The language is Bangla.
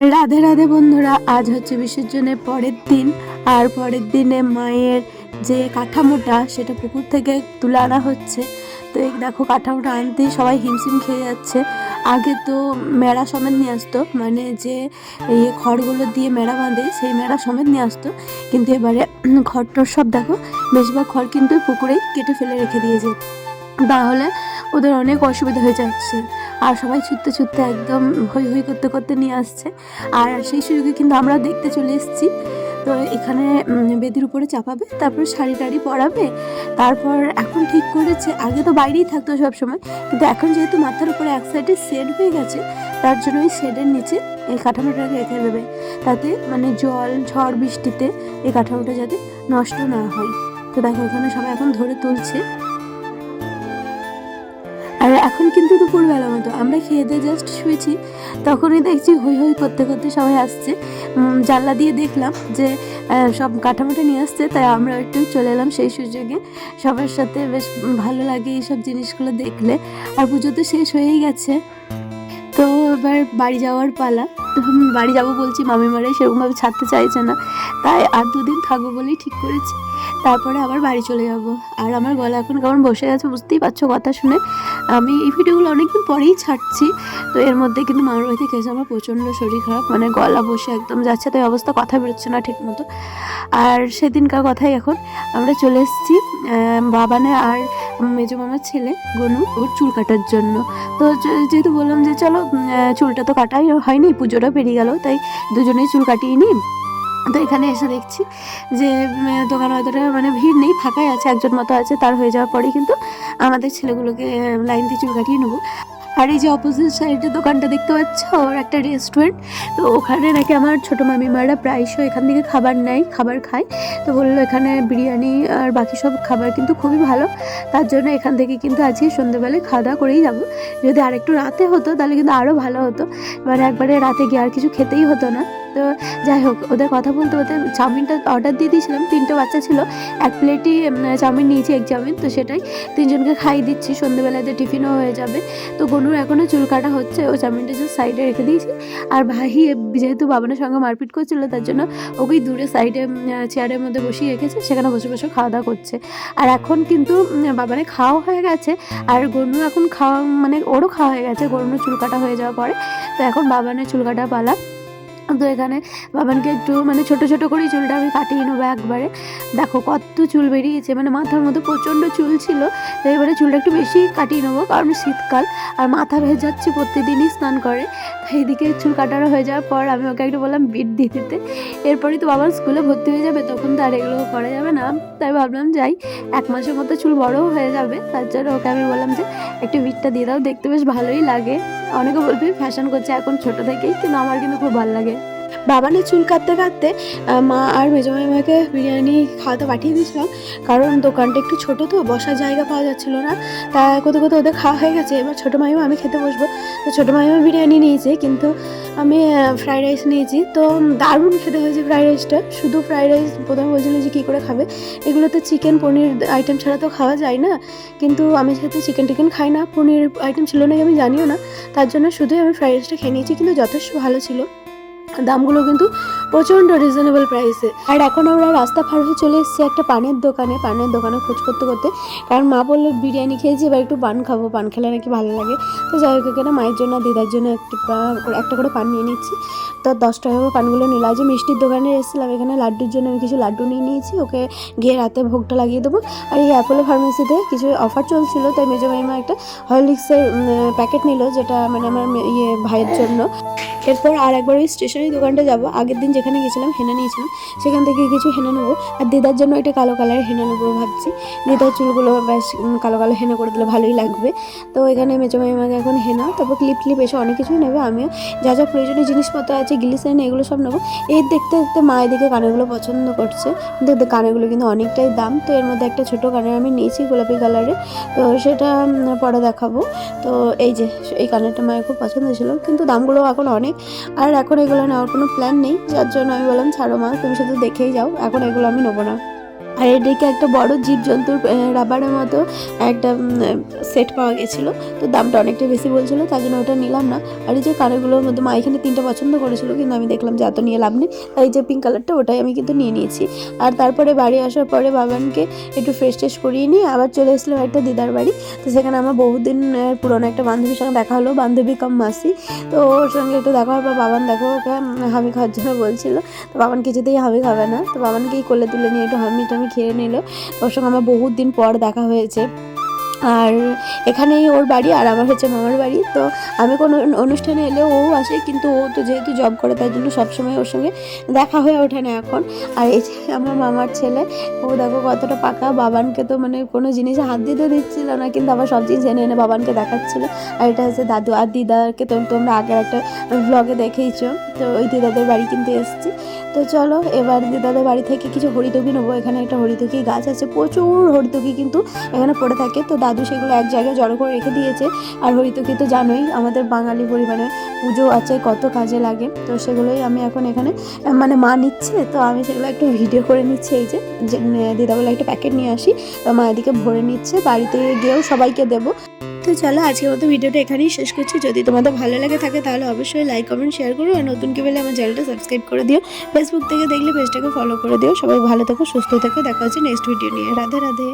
রাধে রাধে বন্ধুরা, আজ হচ্ছে বিসর্জনের পরের দিন। আর পরের দিনে মায়ের যে কাঠামোটা, সেটা পুকুর থেকে তুলে আনা হচ্ছে। তো এই দেখো, কাঠামোটা আনতে সবাই হিমশিম খেয়ে যাচ্ছে। আগে তো মেড়া সমেত নিয়ে আসতো মানে যে এই খড়গুলো দিয়ে মেড়া বাঁধে, সেই মেড়া সমেত নিয়ে আসতো। কিন্তু এবারে খড়টর সব দেখো, বেশিরভাগ খড় কিন্তু পুকুরেই কেটে ফেলে রেখে দিয়েছে। তাহলে ওদের অনেক অসুবিধা হয়ে যাচ্ছে। আর সবাই ছুটতে ছুটতে একদম হই হই করতে করতে নিয়ে আসছে। আর সেই সুযোগে কিন্তু আমরা দেখতে চলে এসেছি। তো এখানে বেদির উপরে চাপাবে, তারপর শাড়ি টাড়ি পরাবে। তারপর এখন ঠিক করেছে, আগে তো বাইরেই থাকতো সব সময় কিন্তু এখন যেহেতু মাথার উপরে এক সাইডে শেড হয়ে গেছে, তার জন্য ওই শেডের নিচে এই কাঠামোটাকে রেখে দেবে। তাতে মানে জল, ঝড়, বৃষ্টিতে এই কাঠামোটা যাতে নষ্ট না হয়। তো দেখো, এখানে সবাই এখন ধরে তুলছে। এখন কিন্তু দুপুরবেলা মতো। আমরা খেয়ে দিয়ে জাস্ট শুয়েছি, তখনই দেখছি হই হই করতে করতে সবাই আসছে। জানলা দিয়ে দেখলাম যে সব কাঠামোটা নিয়ে আসছে, তাই আমরা একটু চলে এলাম সেই সুযোগে। সবার সাথে বেশ ভালো লাগে এইসব জিনিসগুলো দেখলে। আর পুজো তো শেষ হয়েই গেছে। তো এবার বাড়ি যাওয়ার পালা। বাড়ি যাব বলছি, মামি মারাই সেরকমভাবে ছাড়তে চাইছে না। তাই আর দুদিন থাকব বলেই ঠিক করেছি। তারপরে আবার বাড়ি চলে যাব। আর আমার গলা এখন কেমন বসে গেছে বুঝতেই পারছ কথা শুনে। আমি এই ভিডিওগুলো অনেকদিন পরেই ছাড়ছি। তো এর মধ্যে কিন্তু মামার বাড়ি থেকে এসে আমার প্রচণ্ড শরীর খারাপ মানে গলা বসে একদম যাচ্ছে, তাই অবস্থা কথা বেরোচ্ছে না ঠিক মতো আর সেদিনকার কথাই এখন আমরা চলে এসেছি বাবানে আর মেজো মামার ছেলে, গনু, ওর চুল কাটার জন্য। তো যেহেতু বললাম যে, চলো চুলটা তো কাটাই হয়নি, পুজোটা পেরিয়ে গেল, তাই দুজনেই চুল কাটিয়ে নিই। তো এখানে এসে দেখছি যে দোকান হয়তোটা মানে ভিড় নেই, ফাঁকাই আছে, একজন মতো আছে, তার হয়ে যাওয়ার পরেই কিন্তু আমাদের ছেলেগুলোকে লাইন দিয়ে চুল কাটিয়ে নেব। আর এই যে অপোজিট সাইডে দোকানটা দেখতে পাচ্ছ? ওর একটা রেস্টুরেন্ট তো ওখানে নাকি আমার ছোটো মামিমারা প্রায়শই এখান থেকে খাবার নেয়, খাবার খায়। তো বলল এখানে বিরিয়ানি আর বাকি সব খাবার কিন্তু খুবই ভালো। তার জন্য এখান থেকে কিন্তু আজকে সন্ধ্যেবেলায় খাওয়া দাওয়া করেই যাব। যদি আরেকটু রাতে হতো, তাহলে কিন্তু আরও ভালো হতো। এবার একবারে রাতে গিয়ে আর কিছু খেতেই হতো না। তো যাই হোক, ওদের কথা বলতে বলতে চাউমিনটা অর্ডার দিয়ে দিয়েছিলাম। তিনটে বাচ্চা ছিল, এক প্লেটই চাউমিন নিয়েছি, এক চাউমিন, তো সেটাই। তিনজনকে খাইয়ে দিচ্ছি সন্ধ্যেবেলাতে টিফিনও হয়ে যাবে। তো গনুর এখনও চুল কাটা হচ্ছে, ও চাউমিনটা জাস্ট সাইডে রেখে দিয়েছি। আর ভাই যেহেতু বাবানের সঙ্গে মারপিট করছিল, তার জন্য ওকেই দূরে সাইডে চেয়ারের মধ্যে বসিয়ে রেখেছে, সেখানে বসে বসে খাওয়া দাওয়া করছে। আর এখন কিন্তু বাবানে খাওয়া হয়ে গেছে, আর গনু এখন খাওয়া মানে ওরও খাওয়া হয়ে গেছে গরুর চুল কাটা হয়ে যাওয়ার পরে। তো এখন বাবানের চুল কাটা পালা। তো এখানে বাবানকে একটু মানে ছোট ছোট করেই চুলটা আমি কাটিয়ে নেব একবারে। দেখো কত চুল বেরিয়েছে মানে মাথার মধ্যে প্রচণ্ড চুল ছিল, তো এবারে চুলটা একটু বেশি কাটিয়ে নেব কারণ শীতকাল আর মাথা ভেজাচ্ছি প্রতিদিনই স্নান করে। তো এইদিকে চুল কাটানো হয়ে যাওয়ার পর আমি ওকে একটু বললাম, বিট দিয়ে দিতে। এরপরই তো বাবার স্কুলে ভর্তি হয়ে যাবে, তখন তো আর এগুলো করা যাবে না। তাই ভাবলাম যাই, এক মাসের মতো চুল বড়ও হয়ে যাবে, তার জন্য ওকে আমি বললাম যে, একটু বিটটা দিয়ে দাও, দেখতে বেশ ভালোই লাগে। অনেকে বলবে ফ্যাশন করছে এখন ছোট থেকেই কিন্তু আমার কিন্তু খুব ভালো লাগে। বাবানের চুল কাটতে কাটতে মা আর মেজমাইমাকে বিরিয়ানি খাওয়াতে পাঠিয়ে দিয়েছিলাম। কারণ দোকানটা একটু ছোট তো, বসার জায়গা পাওয়া যাচ্ছিল না। তা কোথাও কোথাও ওদের খাওয়া হয়ে গেছে। এবার ছোটো মাইমা আমি খেতে বসবো। তো ছোটো মাইমা বিরিয়ানি নিয়েছে, কিন্তু আমি ফ্রাইড রাইস নিয়েছি। তো দারুণ খেতে হয়েছে ফ্রাইড রাইসটা শুধু ফ্রাইড রাইস প্রথমে বলছিল যে কী করে খাবে। এগুলো তো চিকেন পনির আইটেম ছাড়া তো খাওয়া যায় না। কিন্তু আমি যেহেতু চিকেন টিকেন খাই না, পনির আইটেম ছিল নাকি আমি জানিও না। তার জন্য শুধুই আমি ফ্রাইড রাইসটা খেয়ে নিয়েছি, কিন্তু যথেষ্ট ভালো ছিল। দামগুলো কিন্তু প্রচণ্ড রিজনেবল প্রাইসে আর এখন আমরা রাস্তা পার হয়ে চলে এসেছি একটা পানের দোকানে। পানের দোকানে খোঁজ করতে করতে কারণ মা বলল বিরিয়ানি খেয়েছি, এবার একটু পান খাব। পান খেলে নাকি ভালো লাগে। তো যাই হোক, এখানে মায়ের জন্য, দিদার জন্য একটা একটা করে পান নিয়ে নিচ্ছি। তো দশ টাকা করে পানগুলো নিলাম যে মিষ্টির দোকানে এসেছিলাম, এখানে লাড্ডুর জন্য আমি কিছু লাড্ডু নিয়ে নিয়েছি। ওকে গিয়ে রাতে ভোগটা লাগিয়ে দেবো। আর এই অ্যাপোলো ফার্মেসিতে কিছু অফার চলছিল, তাই মেজো মাইমা একটা হরলিক্সের প্যাকেট নিল, যেটা মানে আমার ইয়ে ভাইয়ের জন্য। এরপর আর একবার ওই স্টেশনারি দোকানটা যাব। আগের দিন যেখানে গেছিলাম হেনা নিয়েছিলাম। সেখান থেকে কিছু হেনা নেব। আর দিদার জন্য একটা কালো কালারের হেনা নেব ভাবছি। দিদার চুলগুলো বেশ কালো কালো হেনা করে দিলে ভালোই লাগবে। তো এখানে মেচো মাইমাকে এখন হেনা, তারপর ক্লিপ ক্লিপ এসে অনেক কিছুই নেবে। আমিও যা যা প্রয়োজনীয় জিনিসপত্র আছে, গ্লিসারিন, এগুলো সব নেব। এই দেখতে দেখতে মা এদিকে কানেরগুলো পছন্দ করছে। এদের কানেরগুলো কিন্তু অনেকটাই দাম। তো এর মধ্যে একটা ছোটো কানের আমি নিয়েছি, গোলাপি কালারের তো সেটা পরে দেখাবো। তো এই যে, এই কানেরটা মায়ের খুব পছন্দ ছিল কিন্তু দামগুলো এখন অনেক। আর এখন এগুলো নেওয়ার কোনো প্ল্যান নেই। যার জন্য আমি বললাম, ছাড়ো মা, তুমি শুধু দেখেই যাও। এখন এগুলো আমি নেব না। আর এদিকে একটা বড় জীবজন্তুর রাবারের মতো একটা সেট পাওয়া গেছিল। তো দামটা অনেকটা বেশি বলছিল, তার জন্য ওটা নিলাম না। আর এই যে কানেরগুলোর মধ্যে মা এখানে তিনটা পছন্দ করেছিল, কিন্তু আমি দেখলাম যে এত নিয়ে লাভ নেই। তাই যে পিঙ্ক কালারটা ওটাই আমি কিন্তু নিয়ে নিয়েছি। আর তারপরে বাড়ি আসার পরে বাবানকে একটু ফ্রেশ ট্রেশ করিয়ে নিয়ে আবার চলে এসলাম একটা দিদার বাড়ি। তো সেখানে আমার বহুদিন পুরনো একটা বান্ধবীর সঙ্গে দেখা হলো, বান্ধবী কম মাসি। তো ওর সঙ্গে একটু দেখা হওয়ার পর বাবান দেখো, ওকে হামি খাওয়ার জন্য বলছিল। তো বাবান কিছুতেই হামি খাবে না। তো বাবানকেই কোলে তুলে নিয়ে একটু হামি টামি খেয়ে নিল। ওর সঙ্গে আমার বহুত দিন পর দেখা হয়েছে। আর এখানেই ওর বাড়ি আর আমার হচ্ছে মামার বাড়ি। তো আমি কোনো অনুষ্ঠানে এলেও ও আসে, কিন্তু ও তো যেহেতু জব করে তার জন্য সবসময় ওর সঙ্গে দেখা হয়ে ওঠে না এখন। আর এই যে আমার মামার ছেলে, ও দেখো কতটা পাকা, বাবানকে তো মানে কোনো জিনিসে হাত দিতে দিচ্ছিল না, কিন্তু আবার সব জিনিস এনে এনে বাবানকে দেখাচ্ছিল। আর এটা হচ্ছে দাদু, আর দিদাকে তো তোমরা আগের একটা ব্লগে দেখেইছো। তো ওই দিদাদের বাড়ি কিন্তু এসেছি। তো চলো, এবার দিদাদের বাড়ি থেকে কিছু হরিতকি নেব। এখানে একটা হরিতকি গাছ আছে, প্রচুর হরিতকি কিন্তু এখানে পড়ে থাকে। তো দাদু সেগুলো এক জায়গায় জড়ো করে রেখে দিয়েছে। আর হরিতকি তো জানোই আমাদের বাঙালি পরিবারে পুজো আছে কত কাজে লাগে। তো সেগুলোই আমি এখন এখানে মানে মা নিচ্ছে তো আমি সেগুলো একটু ভিডিও করে নিচ্ছি। এই যে যে, দিদা বলে একটা প্যাকেট নিয়ে আসি মা এদিকে ভরে নিচ্ছে বাড়িতে গিয়েও সবাইকে দেবো। তো চলো আজকের মতো ভিডিওটা এখানেই শেষ করছি। যদি তোমাদের ভালো লাগে থাকে তাহলে অবশ্যই লাইক কমেন্ট শেয়ার করো। আর নতুন কি বলে আমার চ্যানেলটা সাবস্ক্রাইব করে দিও। ফেসবুক থেকে দেখলে পেজটাকে ফলো করে দিও। সবাই ভালো থেকো সুস্থ থেকো। দেখা হচ্ছে নেক্সট ভিডিও নিয়ে। রাধে রাধে।